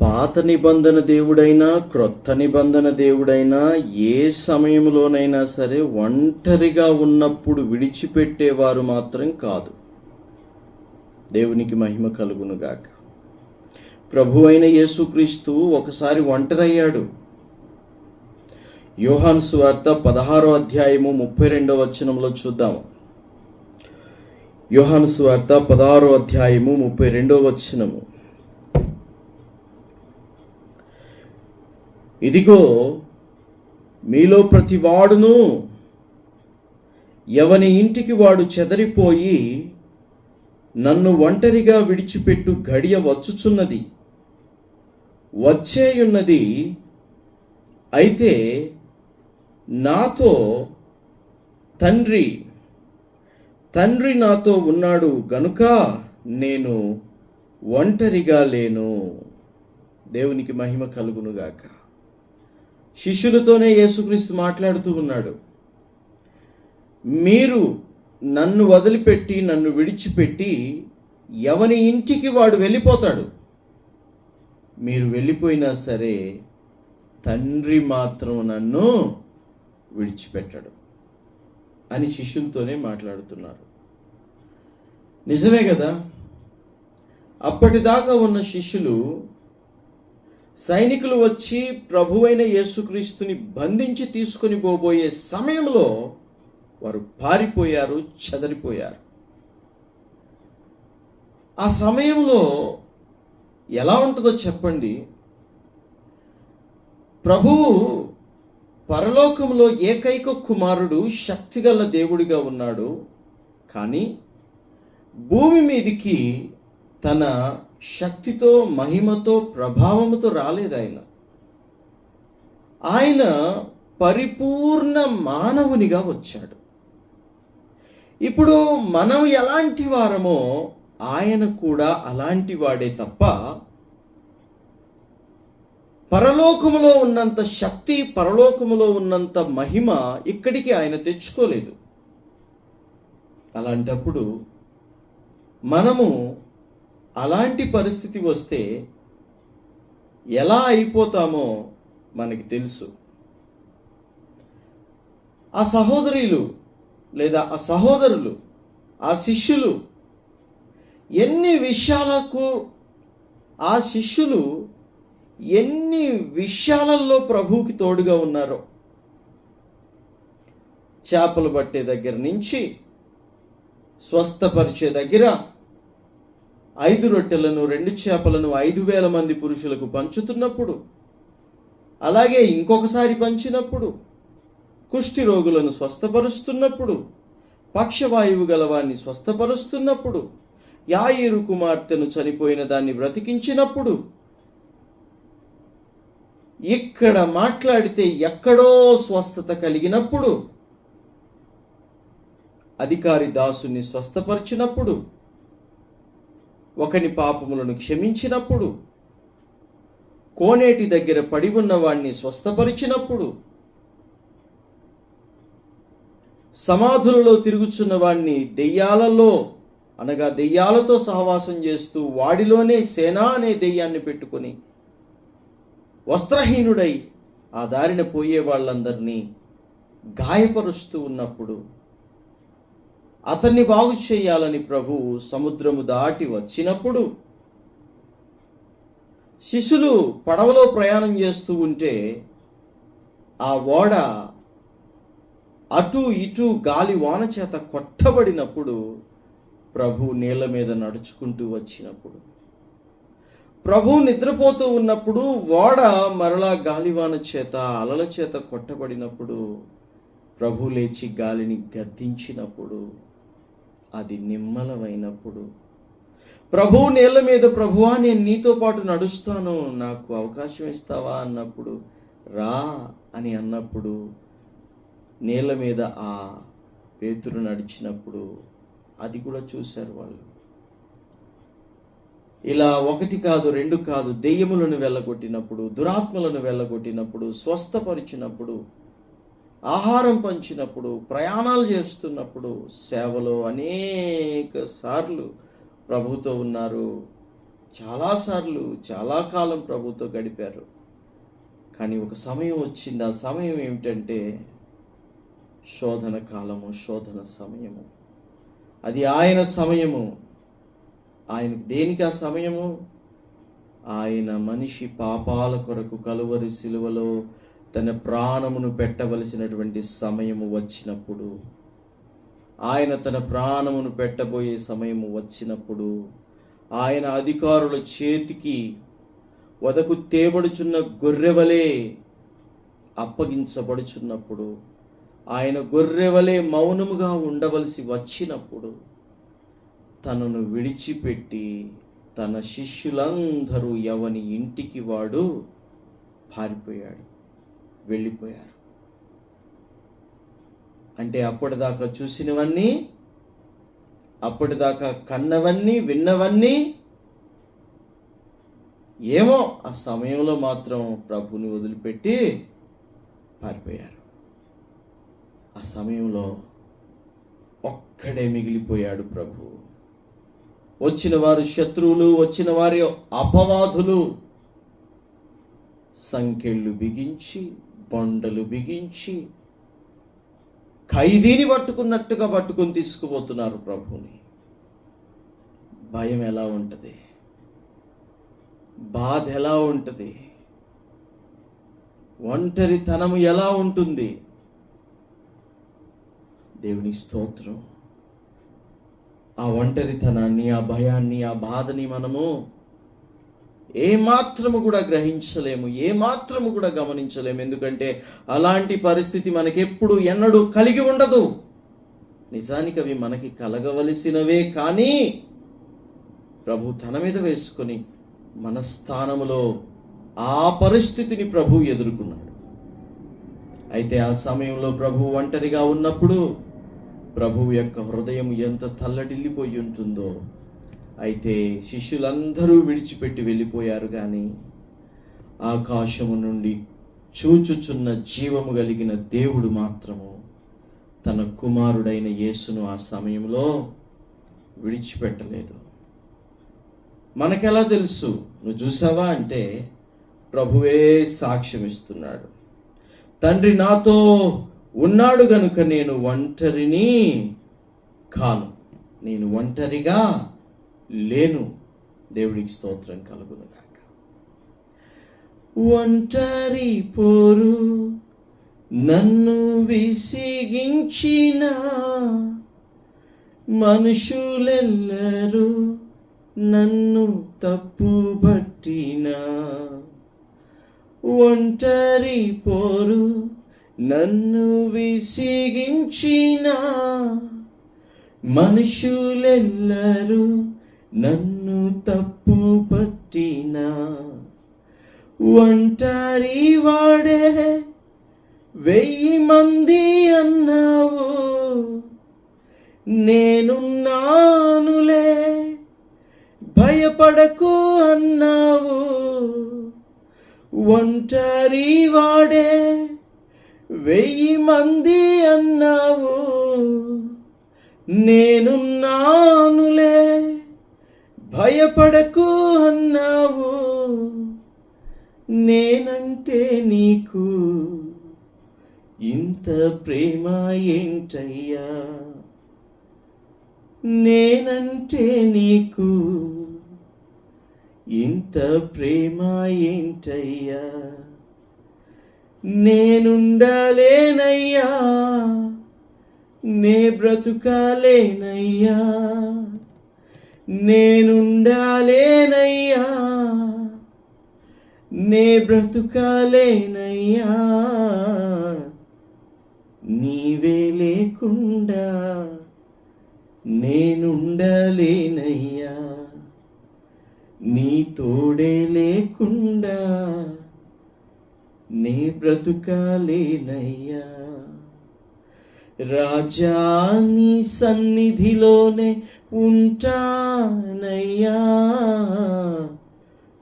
పాత నిబంధన దేవుడైనా క్రొత్త నిబంధన దేవుడైనా ఏ సమయంలోనైనా సరే ఒంటరిగా ఉన్నప్పుడు విడిచిపెట్టేవారు మాత్రం కాదు. దేవునికి మహిమ కలుగునుగాక ప్రభు అయిన యేసుక్రీస్తు ఒకసారి ఒంటరయ్యాడు. యోహాన్ సువార్త పదహారో అధ్యాయము ముప్పై రెండవ వచనంలో చూద్దాము. యోహాను సువార్త పదహారో అధ్యాయము ముప్పై రెండవ వచనము. ఇదిగో మీలో ప్రతి వాడును ఎవని ఇంటికి వాడు చెదరిపోయి నన్ను ఒంటరిగా విడిచిపెట్టు గడియ వచ్చుచున్నది. వచ్చేయున్నది. అయితే నాతో తండ్రి తండ్రి నాతో ఉన్నాడు గనుక నేను ఒంటరిగా లేను. దేవునికి మహిమ కలుగునుగాక. శిష్యులతోనే యేసుక్రీస్తు మాట్లాడుతూ ఉన్నాడు. మీరు నన్ను వదిలిపెట్టి నన్ను విడిచిపెట్టి ఎవని ఇంటికి వాడు వెళ్ళిపోతాడు? మీరు వెళ్ళిపోయినా సరే తండ్రి మాత్రం నన్ను విడిచిపెట్టడు అని శిష్యులతోనే మాట్లాడుతున్నారు. నిజమే కదా? అప్పటిదాకా ఉన్న శిష్యులు సైనికులు వచ్చి ప్రభువైన యేసుక్రీస్తుని బంధించి తీసుకొని పోబోయే సమయంలో వారు పారిపోయారు చెదరిపోయారు. ఆ సమయంలో ఎలా ఉంటుందో చెప్పండి. ప్రభువు పరలోకంలో ఏకైక కుమారుడు శక్తిగల దేవుడిగా ఉన్నాడు. కానీ భూమి మీదికి తన శక్తితో మహిమతో ప్రభావముతో రాలేదు ఆయన. ఆయన పరిపూర్ణ మానవునిగా వచ్చాడు. ఇప్పుడు మనం ఎలాంటి వారమో ఆయన కూడా అలాంటి వాడే తప్ప పరలోకములో ఉన్నంత శక్తి పరలోకములో ఉన్నంత మహిమ ఇక్కడికి ఆయన తెచ్చుకోలేదు. అలాంటప్పుడు మనము అలాంటి పరిస్థితి వస్తే ఎలా అయిపోతామో మనకి తెలుసు. ఆ సహోదరులు లేదా ఆ సహోదరులు ఆ శిష్యులు ఎన్ని విషయాలకు ఆ శిష్యులు ఎన్ని విషయాలలో ప్రభువుకి తోడుగా ఉన్నారో చేపలు పట్టే దగ్గర నుంచి స్వస్థపరిచే దగ్గర ఐదు రొట్టెలను రెండు చేపలను ఐదు వేల మంది పురుషులకు పంచుతున్నప్పుడు అలాగే ఇంకొకసారి పంచినప్పుడు కుష్టి రోగులను స్వస్థపరుస్తున్నప్పుడు పక్షవాయువు గలవాన్ని స్వస్థపరుస్తున్నప్పుడు యాయిరు కుమార్తెను చనిపోయిన దాన్ని బ్రతికించినప్పుడు ఇక్కడ మాట్లాడితే ఎక్కడో స్వస్థత కలిగినప్పుడు అధికారి దాసుని స్వస్థపరిచినప్పుడు ఒకని పాపములను క్షమించినప్పుడు కోనేటి దగ్గర పడి ఉన్నవాణ్ణి స్వస్థపరిచినప్పుడు సమాధులలో తిరుగుచున్న వాణ్ణి దెయ్యాలలో అనగా దెయ్యాలతో సహవాసం చేస్తూ వాడిలోనే సేనా అనే దెయ్యాన్ని పెట్టుకొని వస్త్రహీనుడై ఆ దారిన పోయే వాళ్ళందరినీ గాయపరుస్తూ ఉన్నప్పుడు అతన్ని బాగు చేయాలని ప్రభువు సముద్రము దాటి వచ్చినప్పుడు శిశులు పడవలో ప్రయాణం చేస్తూ ఉంటే ఆ ఓడ అటు ఇటు గాలి వాన చేత కొట్టబడినప్పుడు ప్రభు నీళ్ళ మీద నడుచుకుంటూ వచ్చినప్పుడు. ప్రభు నిద్రపోతూ ఉన్నప్పుడు ఓడ మరలా గాలివాన చేత అలల చేత కొట్టబడినప్పుడు ప్రభు లేచి గాలిని గద్దించినప్పుడు అది నిమ్మలమైనప్పుడు. ప్రభువు నీళ్ళ మీద ప్రభువా నేను నీతో పాటు నడుస్తాను. నాకు అవకాశం ఇస్తావా అన్నప్పుడు రా అని అన్నప్పుడు నీళ్ళ మీద ఆ పేతురు నడిచినప్పుడు అది కూడా చూశారు వాళ్ళు. ఇలా ఒకటి కాదు రెండు కాదు దెయ్యములను వెళ్ళగొట్టినప్పుడు దురాత్మలను వెళ్ళగొట్టినప్పుడు స్వస్థపరిచినప్పుడు ఆహారం పంచినప్పుడు ప్రయాణాలు చేస్తున్నప్పుడు సేవలో అనేక సార్లు ప్రభుతో ఉన్నారు. చాలాసార్లు చాలా కాలం ప్రభుతో గడిపారు. కానీ ఒక సమయం వచ్చింది. ఆ సమయం ఏమిటంటే శోధన కాలము శోధన సమయము. అది ఆయన సమయము. ఆయనకు దేనికి ఆ సమయము? ఆయన మనిషి పాపాల కొరకు కలువరి సిలువలో తన ప్రాణమును పెట్టవలసినటువంటి సమయము వచ్చినప్పుడు ఆయన తన ప్రాణమును పెట్టబోయే సమయము వచ్చినప్పుడు ఆయన అధికారుల చేతికి వదకు తేబడుచున్న గొర్రెవలే అప్పగించబడుచున్నప్పుడు ఆయన గొర్రెవలే మౌనముగా ఉండవలసి వచ్చినప్పుడు తనను విడిచిపెట్టి తన శిష్యులందరూ ఎవని ఇంటికి వాడు పారిపోయాడు. వెళ్ళిపోయారు. అంటే అప్పటిదాకా చూసినవన్నీ అప్పటిదాకా కన్నవన్నీ విన్నవన్నీ ఏమో ఆ సమయంలో మాత్రం ప్రభుని వదిలిపెట్టి పారిపోయారు. ఆ సమయంలో ఒక్కడే మిగిలిపోయాడు ప్రభు. వచ్చిన వారు శత్రువులు వచ్చిన వారి అపవాదులు సంఖ్యలు బిగించి బొండలు బిగించి ఖైదీని పట్టుకున్నట్టుగా పట్టుకొని తీసుకుపోతున్నారు ప్రభుని భయం ఎలా ఉంటుంది? బాధ ఎలా ఉంటుంది? ఒంటరితనము ఎలా ఉంటుంది? దేవుని స్తోత్రం. ఆ ఒంటరితనాన్ని ఆ భయాన్ని ఆ బాధని మనము ఏమాత్రము కూడా గ్రహించలేము ఏమాత్రము కూడా గమనించలేము. ఎందుకంటే అలాంటి పరిస్థితి మనకెప్పుడు ఎన్నడూ కలిగి ఉండదు. నిజానికి అవి మనకి కలగవలసినవే కానీ ప్రభు తన మీద వేసుకొని మన స్థానములో ఆ పరిస్థితిని ప్రభు ఎదుర్కొన్నాడు. అయితే ఆ సమయంలో ప్రభు ఒంటరిగా ఉన్నప్పుడు ప్రభువు యొక్క హృదయం ఎంత తల్లడిల్లిపోయి ఉంటుందో అయితే శిష్యులందరూ విడిచిపెట్టి వెళ్ళిపోయారు కానీ ఆకాశము నుండి చూచుచున్న జీవము కలిగిన దేవుడు మాత్రము తన కుమారుడైన యేసును ఆ సమయంలో విడిచిపెట్టలేదు. మనకెలా తెలుసు? నువ్వు చూసావా అంటే ప్రభువే సాక్ష్యం ఇస్తున్నాడు తండ్రి నాతో ఉన్నాడు గనుక నేను ఒంటరిని కాను. నేను ఒంటరిగా లేను. దేవుడికి స్తోత్రం కలుగునుగాక. ఒంటరి పోరు నన్ను విసిగించిన మనుషులెల్లరూ నన్ను తప్పుబట్టిన ఒంటరి పోరు నన్ను విసిగించిన మనుషులెల్లరూ నన్ను తప్పు పట్టిన ఒంటరి వాడే వెయ్యి మంది అన్నావు. నేనున్నానులే భయపడకు అన్నావు. ఒంటరి వాడే వెయ్యి మంది అన్నావు. నేనున్నానులే భయపడకు అన్నావు. నేనంటే నీకు ఇంత ప్రేమ ఏంటయ్యా? నేనంటే నీకు ఇంత ప్రేమ ఏంటయ్యా? నేనుండలేనయ్యా. నే బ్రతుకాలేనయ్యా. నేనుండాలేనయ్యా. నే బ్రతుకాలేనయ్యా. నీవే లేకుండా నేనుండలేనయ్యా. నీ తోడే లేకుండా నే బ్రతుకాలేనయ్యా. రాజా నీ సన్నిధిలోనే ఉంటానయ్యా.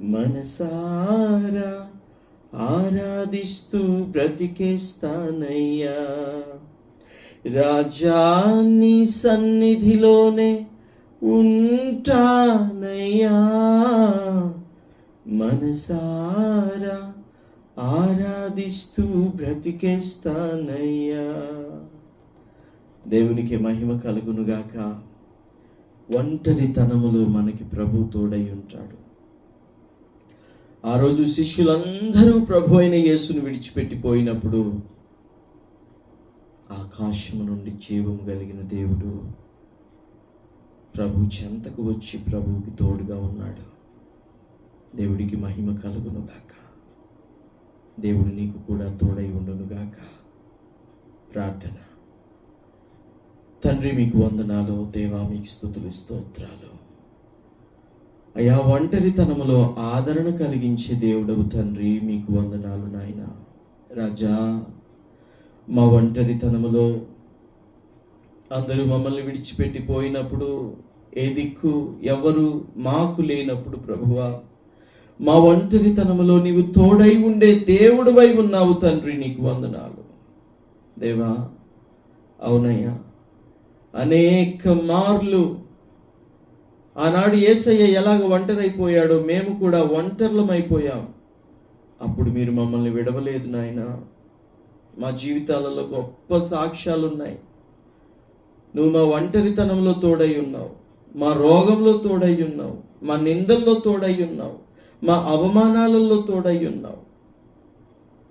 మనసారా ఆరాధిస్తూ బ్రతికేస్తానయ్యా. రాజాన్ని సన్నిధిలోనే ఉంటానయ్యా. మనసారా ఆరాధిస్తూ బ్రతికేస్తానయ్యా. దేవునికి మహిమ కలుగునుగాక. ఒంటరితనములో మనకి ప్రభు తోడై ఉంటాడు. ఆ రోజు శిష్యులందరూ ప్రభు అయిన యేసును విడిచిపెట్టిపోయినప్పుడు ఆకాశము నుండి జీవం కలిగిన దేవుడు ప్రభు చెంతకు వచ్చి ప్రభువుకి తోడుగా ఉన్నాడు. దేవుడికి మహిమ కలుగునుగాక దేవుడు నీకు కూడా తోడై ఉండును గాక. ప్రార్థన. తండ్రి మీకు వందనాలు. దేవా మీకు స్థుతులు స్తోత్రాలు. అయా ఒంటరితనములో ఆదరణ కలిగించే దేవుడవు తండ్రి మీకు వందనాలు నాయన. రాజా మా ఒంటరితనములో అందరూ మమ్మల్ని విడిచిపెట్టి పోయినప్పుడు ఏ దిక్కు ఎవరు మాకు లేనప్పుడు ప్రభువా మా ఒంటరితనములో నీవు తోడై ఉండే దేవుడువై ఉన్నావు తండ్రి నీకు వందనాలు. దేవా అవునయ్యా అనేక మార్లు. ఆనాడు ఏసయ్య ఎలాగ ఒంటరైపోయాడో మేము కూడా ఒంటర్లమైపోయాం. అప్పుడు మీరు మమ్మల్ని విడవలేదు నాయన. మా జీవితాలలో గొప్ప సాక్ష్యాలు ఉన్నాయి నువ్వు మా ఒంటరితనంలో తోడై ఉన్నావు. మా రోగంలో తోడై ఉన్నావు. మా నిందల్లో తోడై ఉన్నావు. మా అవమానాలలో తోడై ఉన్నావు.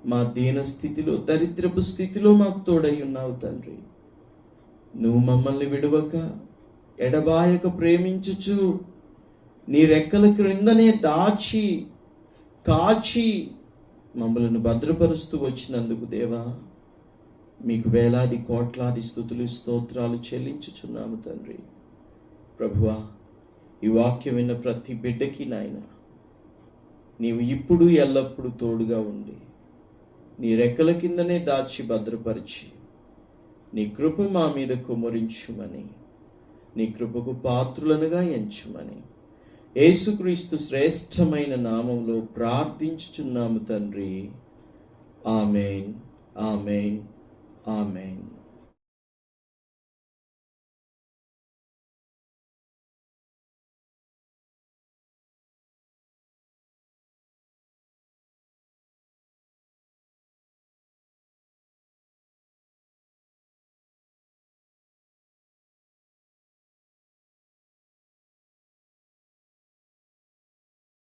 మా దీన స్థితిలో దరిద్రపు స్థితిలో మాకు తోడై ఉన్నావు తండ్రి. నువ్వు మమ్మల్ని విడవక ఎడబాయక ప్రేమించుచు నీ రెక్కల క్రిందనే దాచి కాచి మమ్మల్ని భద్రపరుస్తూ వచ్చినందుకు దేవా మీకు వేలాది కోట్లాది స్థుతులు స్తోత్రాలు చెల్లించుచున్నాము తండ్రి. ప్రభువా ఈ వాక్యం విన్న ప్రతి బిడ్డకి నాయన నీవు ఇప్పుడు ఎల్లప్పుడూ తోడుగా ఉండి నీ రెక్కల కిందనే దాచి భద్రపరిచి నీ కృప మా మీద కుమరించుమని. నీ కృపకు పాత్రులనుగా ఎంచుమని. యేసుక్రీస్తు శ్రేష్టమైన నామంలో ప్రార్థించుచున్నాము తండ్రి. Amen amen amen.